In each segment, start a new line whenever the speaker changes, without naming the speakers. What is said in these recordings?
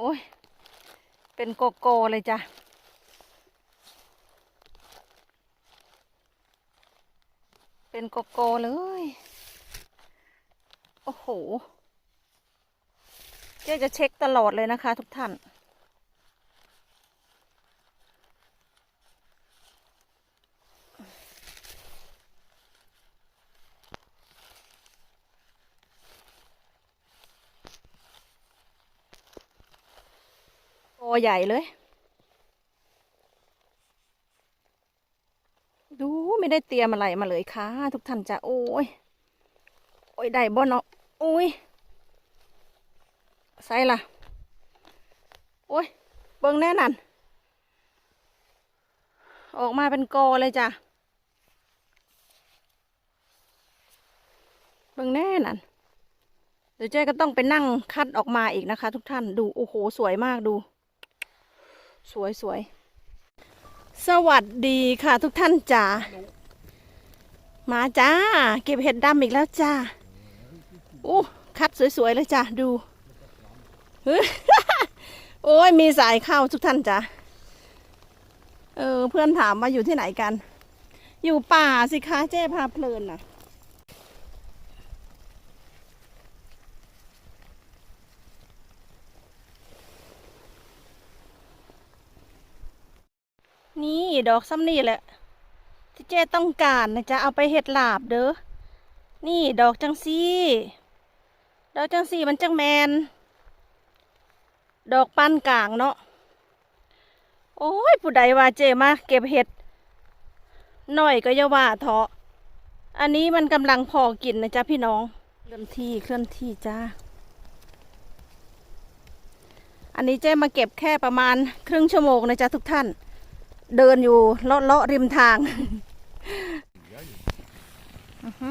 โอ้ย เป็นโกโก้เลยจ้ะ เป็นโกโก้เลย โอ้โหเจ๊จะเช็คตลอดเลยนะคะทุกท่าน โตใหญ่เลย ดูไม่ได้เตรียมอะไรมาเลยค่ะ ทุกท่านจะโอ้ย โอ้ยได้บ่เนาะโอ้ยใส่ละโอ้ย เบิ่งแน่นันออกมาเป็นกอเลยจ้ะ เบิ่งแน่นันเดี๋ยวเจ๊ก็ต้องไปนั่งคัดออกมาอีกนะคะ ทุกท่านดู โอ้โห สวยมากดู สวยสวยสวัสดีค่ะทุกท่านจ๋ามาจ้า เก็บเห็ดดำอีกแล้วจ้าอู้คัดสวยๆเลยจ้าดูโอ้ยมีสายเข้าทุกท่านจ้ะเออเพื่อนถามว่าอยู่ที่ไหนกัน อยู่ป่าสิคะเจ้พาเพลินน่ะ นี่ดอกซ้ำนี่แหละ ที่เจ้ต้องการนะจ๊ะเอาไปเห็ดหลาบเด้อ นี่ดอกจังซี่ ดอกจังซี่มันจังแมน ดอกปานกลางเนาะ โอ้ยผู้ใดว่าเจมาเก็บเห็ดหน่อยก็อย่าว่าเถาะ อันนี้มันกำลังพอกินนะจ๊ะพี่น้อง เคลื่อนที่เคลื่อนที่จ้าอันนี้เจ๊มาเก็บแค่ประมาณครึ่งชั่วโมงนะจ๊ะทุกท่าน เดินอยู่เลาะเลาะริมทางอือฮึ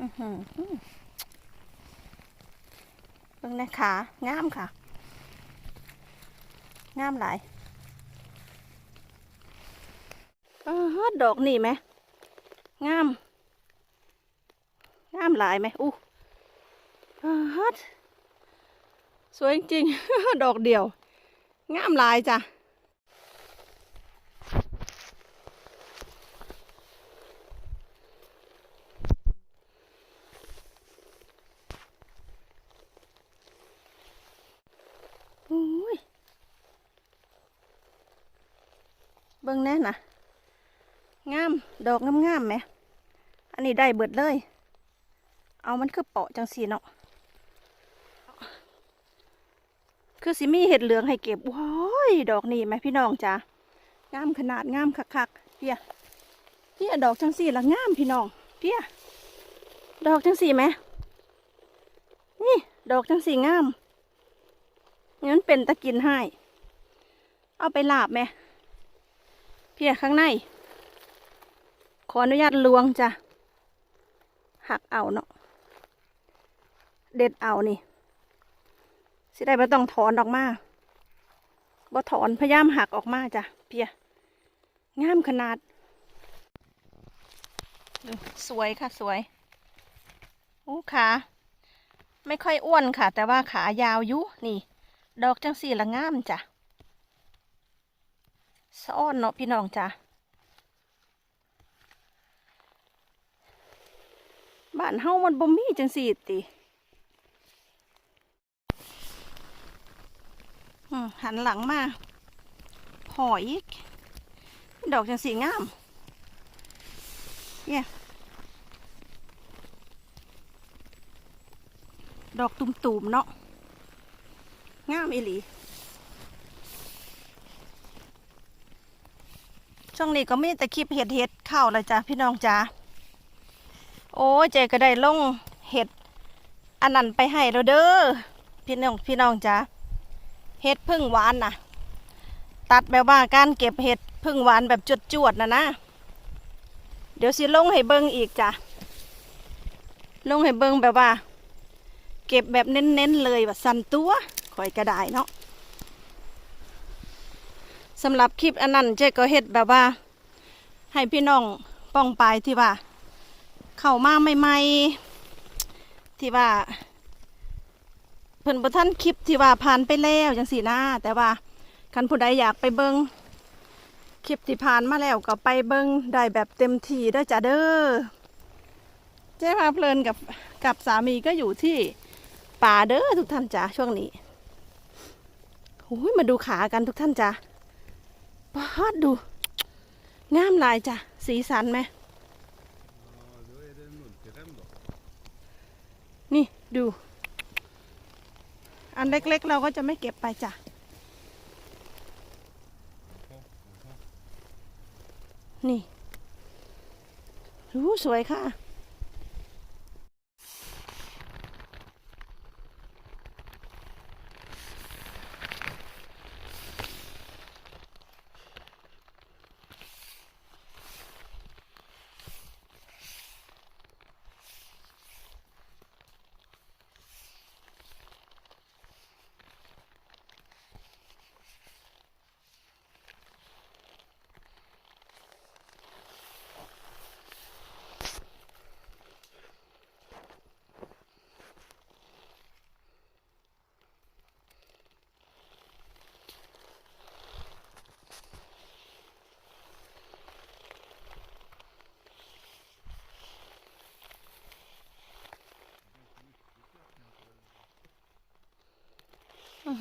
อื้อหือเบิ่งนะขางามค่ะ งามหลายเออดอกนี่ไหม งาม งามหลายไหมอู้ฮัดสวยจริง ดอกเดียว งามหลายจ้ะ อุ้ย เบิ่งแน่นะ งามดอกงามๆไหม อันนี้ได้เบิดเลย เอามันคือเปาะจังสีเนาะ คือสิมีเห็ดเหลืองให้เก็บว้ายดอกนี่ไหมพี่น้องจ้างามขนาดงามคักๆเพียเพียดอกจังสีละงามพี่น้องเพียดอกจังสีไหม นี่ดอกจังสีงามงั้นเป็นตะกินให้ เอาไปลาบไหมเพียข้างใน ออนุญาตลวงจ้ะ หักเอาเนาะ เด็ดเอานี่ สิได้ไม่ต้องถอนออกมาบ่ถอนพยายามหักออกมาจ้ะ เพียงามขนาด ดูสวยค่ะสวยโอ้ขาไม่ค่อยอ้วนค่ะ แต่ว่าขายาวยุนี่ ดอกจังสี่ละงามจ้ะ ซ่อนเนาะพี่น้องจ้ะ บ้านเฮามันบ่มีจังสี่ติหันหลังมาหอยอีก ดอกจังสีงาม เนี่ย ดอกตุ่มๆเนาะ งามอีหลี ช่วงนี้ก็มีแต่คลิปเห็ดเห็ดเข้าเลยจ้ะพี่น้องจ้า โอ้เจก็ได้ลงเห็ดอันนั้นไปให้แล้วเด้อพี่น้องพี่น้องจ้าเห็ดพึ่งหวานน่ะ ตัดแบบว่าการเก็บเห็ดพึ่งหวานแบบจวดๆนะนะ เดี๋ยวสิลงให้เบิงอีกจ้ะลงให้เบิงแบบว่า เก็บแบบเน้นๆเลยแบบสันตัวข่อยกระไดเนาะสำหรับคลิปอันนั้นเจ๊ก็เฮ็ดแบบว่า ให้พี่น้องป้องปลายที่ว่า เข้ามาใหม่ๆ ที่ว่าเพิ่นบ่ทันคลิปที่ว่าผ่านไปแล้วจังซี่นะแต่ว่าคันผู้ใดอยากไปเบิงคลิปที่ผ่านมาแล้วก็ไปเบิงได้แบบเต็มที่เด้จ้ะเด้อเจ๊พาเพลินกับกับสามีก็อยู่ที่ป่าเด้อทุกท่านจ้ะช่วงนี้โอ้ยมาดูขากันทุกท่านจ้ะปาดดูงามลายจ้ะสีสันไหม ดู อันเล็กๆเราก็จะไม่เก็บไปจ้ะนี่รู้สวยค่ะ อื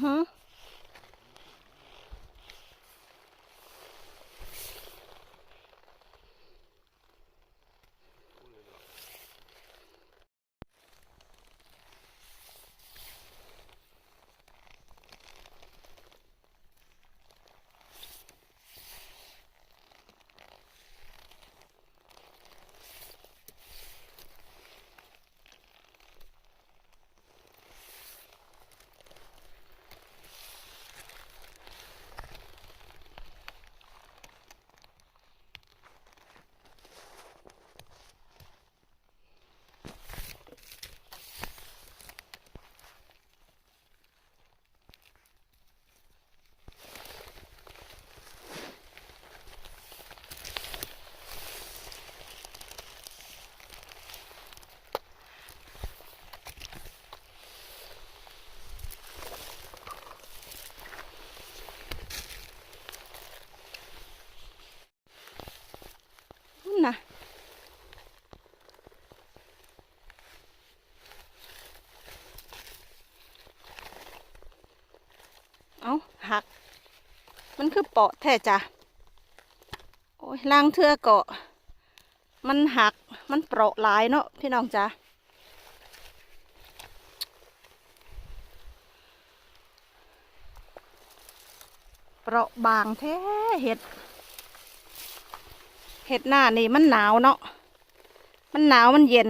คือเปาะแท้จ้ะโอ้ยล่างเทือเกาะ มันหักมันเปราะหลายเนาะพี่น้องจ้ะเปราะบางแท้เห็ด เห็ดหน้านี่มันหนาวเนาะมันหนาวมันเย็น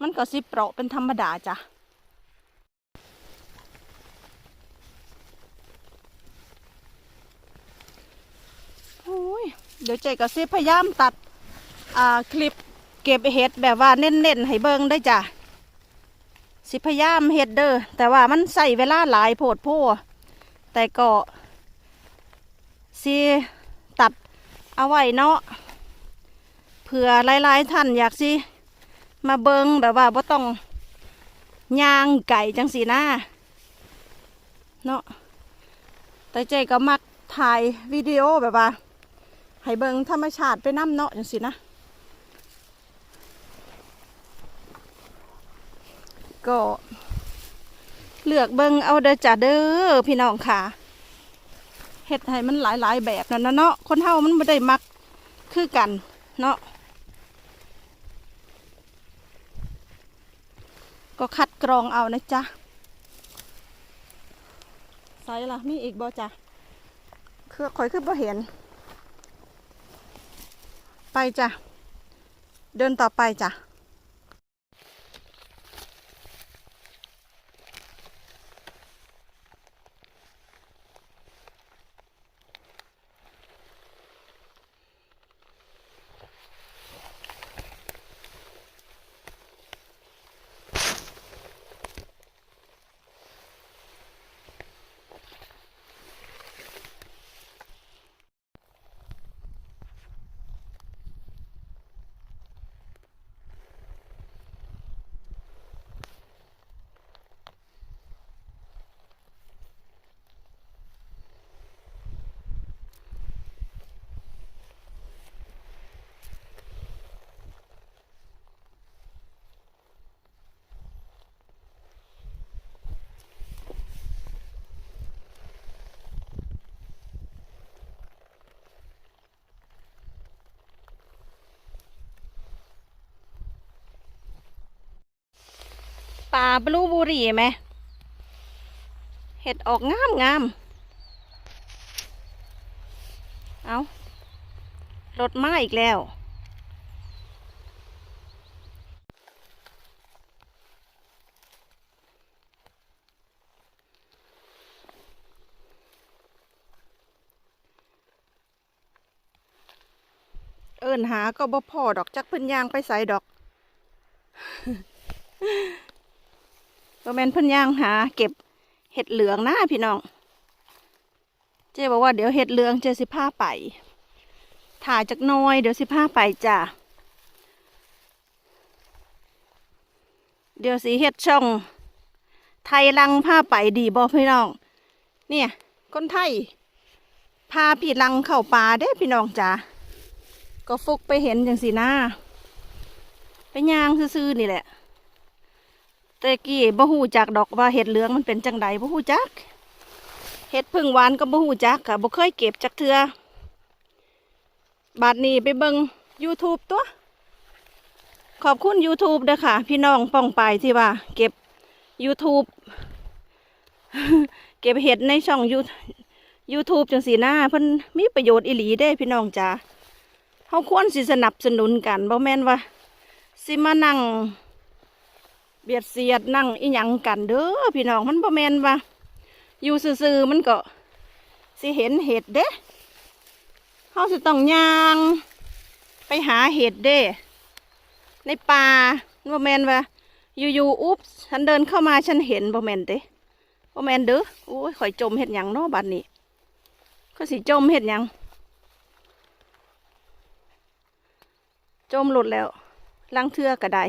มันก็สิเปราะเป็นธรรมดาจ้ะ โอ้ย เดี๋ยวเจก็สิพยายามตัดอ่าคลิปเก็บเห็ดแบบว่าเน้นๆให้เบิ่งได้จ้ะสิพยายามเห็ดเด้อแต่ว่ามันใส่เวลาหลายโพดโพแต่ก็สิตัดเอาไว้เนาะเผื่อหลายๆท่านอยากสิมาเบิงแบบว่าบ่ต้องย่างไก่จังสีนะเนาะแต่เจก็มักถ่ายวิดีโอแบบว่า ให้เบิงธรรมชาติไปน้ำเนาะจังสีนะ ก็เลือกเบิงเอาเด้อจ้าเด้อพี่น้องค่ะเฮ็ดให้มันหลายๆแบบนั่นนะเนาะคนเฮามันไม่ได้มักคือกันเนาะก็คัดกรองเอานะจ๊ะใส่ละมีอีกบ่จ้ะคือคอยคือบ่เห็น ไปจ้ะ เดินต่อไปจ้ะ บลูบอรี่ไหมเห็ดออกงามงามเอารถมาอีกแล้ว เอินหาก็บ่พอดอกจักเพิ่นยางไปใส่ดอก บ่แมนเพิ่นย่างหา เก็บเห็ดเหลืองนะพี่น้อง เจ๊บอกว่าเดี๋ยวเห็ดเหลืองเจสิพาไปถ่ายจากน้อย เดี๋ยวสิพาไปจ้ะเดี๋ยวสีเห็ดช่อง ไทยลังพาไปดีบ่พี่น้อง เนี่ยคนไทยพาพี่ลังเข้าป่าเด้พี่น้องจ้ะก็ฟุกไปเห็นจังสีหน้าไปย่างซื่อๆนี่แหละ แต่กี้บ่ฮู้จักดอกว่าเห็ดเหลืองมันเป็นจังใดบ่ฮู้จักเห็ดพึ่งหวานก็บ่ฮู้จักค่ะบ่เคยเก็บจักเทือบัดนี้ไปเบิง YouTube ตัว ขอบคุณ YouTube เด้อค่ะ พี่น้องป้องไปที่ว่า เก็บ YouTube เก็บเห็ดในช่อง You- YouTube จังสีหน้าเพิ่นมีประโยชน์อีหลีเด้พี่น้องจ้าเขาควรสิสนับสนุนกันบ่แม่นว่าสิมานั่ง เบียดเสียดนั่งอีหยังกันเด้อพี่น้องมันบ่แมนว่าอยู่ซื่อๆมันก็สิเห็นเห็ดเด้เขาสิต้องย่าง ไปหาเห็ดเด้ในป่าบ่แมนว่าอยู่ๆอุ๊บฉันเดินเข้ามาฉันเห็นบ่แมนเด้บ่แมนเด้อโอ้ยข่อยจมเห็ดหยังเนาะบัดนี้ก็สิจมเห็ดหยังจมหลุดแล้วลังเทือกระได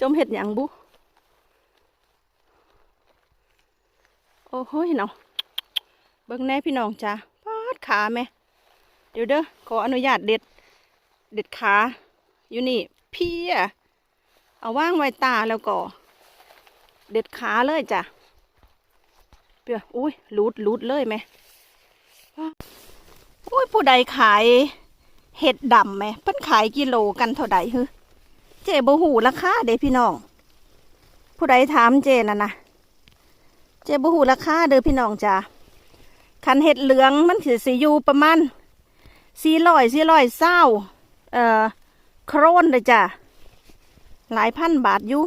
จมเห็ดหยังบุ โอ้โหเนาะเบิ่งแน่พี่น้องจ้าปาดขาแม่เดี๋ยวเด้อ ขออนุญาตเด็ด เด็ดขา อยู่นี่ พี่อะเอาว่างไว้ตาแล้วก็ เด็ดขาเลยจ้ะเปียอุ้ยหลุดหลุดเลยแม่อุ้ยผู้ใดขาย เห็ดดำไหมเพิ่นขายกิโลกันเท่าใดฮึเจบ่หูราคาเด้พี่น้อง ผู้ใดถามเจน่ะนะเจบ่หูราคาเด้อพี่น้องจ้าคันเห็ดเหลืองมันคือสิอยู่ประมาณสี่ร้อยสี่ร้อยเศร้าเอ่อโครนเลยจ้ะหลายพันบาทอยู่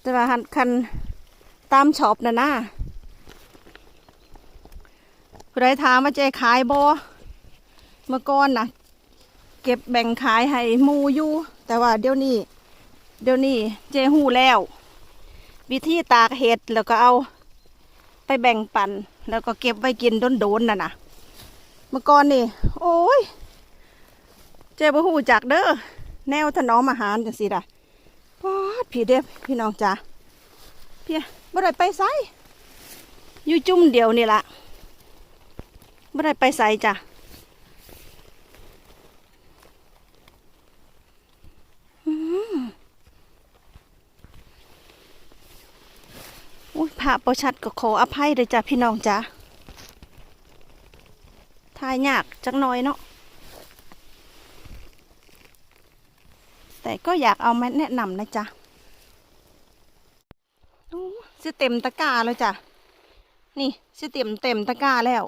แต่ว่าคันตามช็อปน่ะนะ ผู้ใดถามว่าเจ๊ขายบอเมื่อก่อนนะเก็บแบ่งขายให้มูอยู่แต่ว่าเดี๋ยวนี้ เดี๋ยวนี้เจ๊หูแล้ว วิธีตากเห็ดแล้วก็เอา ไปแบ่งปัน แล้วก็เก็บไว้กินโดนๆน่ะนะเมื่อก่อนนี่ โอ้ย เจ๊บ่หูจักเด้อแนวถนอมอาหารจังสิล่ะปอดพี่เด้อพี่น้องจ้าเพี่บ่ได้ไปไสอยู่จุ่มเดียวนี่ล่ะ ไม่ได้ไปใส่จ้ะอุ้ยผ่าประชัดก็ขออภัยเลยจ้ะพี่น้องจ้ะทายยากจักหน้อยเนาะ แต่ก็อยากเอามาแนะนำนะจ๊ะอู้สิเต็มตะกร้าแล้วจ้ะ นี่สิเต็มเต็มตะกร้าแล้ว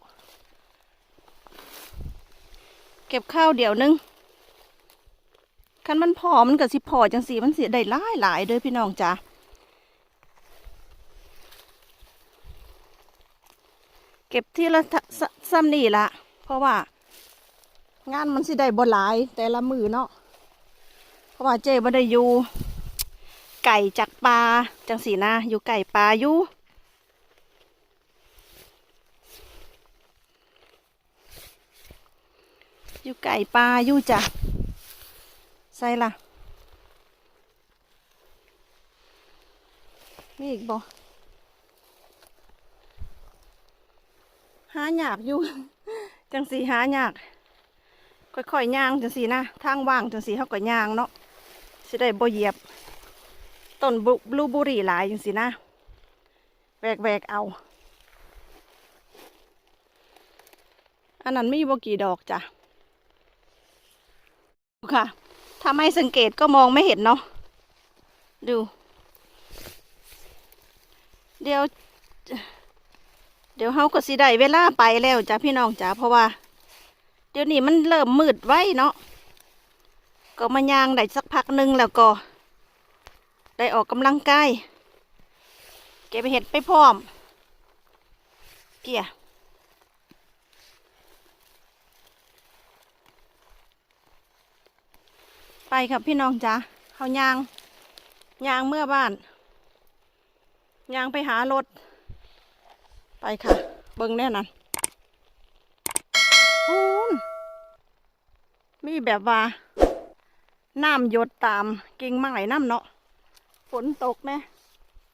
เก็บข้าวเดี๋ยวนึงคันมันพอมันก็สิพอจังสีมันเสียได้หลายหลายเด้อพี่น้องจ้าเก็บที่ละซ้ำนี่ละเพราะว่า งานมันสิได้บ่หลาย แต่ละมือเนาะเพราะว่าเจ๊บ่ได้อยู่ไก่จากปลาจังสีนะอยู่ไก่ปลาอยู่ อยู่ไก่ปลาอยู่จ้ะใส่ละมีอีกบ่หาอยากอยู่ จังสีหาอยากค่อยๆย่างจังสีนะทางว่างจังสีเขาก็ย่างเนาะสิได้บ่เหยียบต้นบลูบลูเบุรี่หลายจังสีนะแวกๆเอา อันนั้นมีบ่กี่ดอกจ้ะ ค่ะ ถ้าไม่สังเกตก็มองไม่เห็นเนาะ ดู เดี๋ยว เดี๋ยวเฮาก็สิได้เวลาไปแล้วจ้ะพี่น้องจ้ะเพราะว่า เดี๋ยวนี้มันเริ่มมืดไว้เนาะ ก็มายางได้สักพักหนึ่งแล้วก็ ได้ออกกำลังกาย เก็บเห็ดไปพร้อม เกี่ย ไปครับพี่น้องจ้าเขายางยางเมื่อบ้านยางไปหารถ ไปค่ะ เบิ้งแน่นั้นพูนมีแบบว่าน้ำหยดตามกิ่งไม้น้ำเนาะฝนตกไหม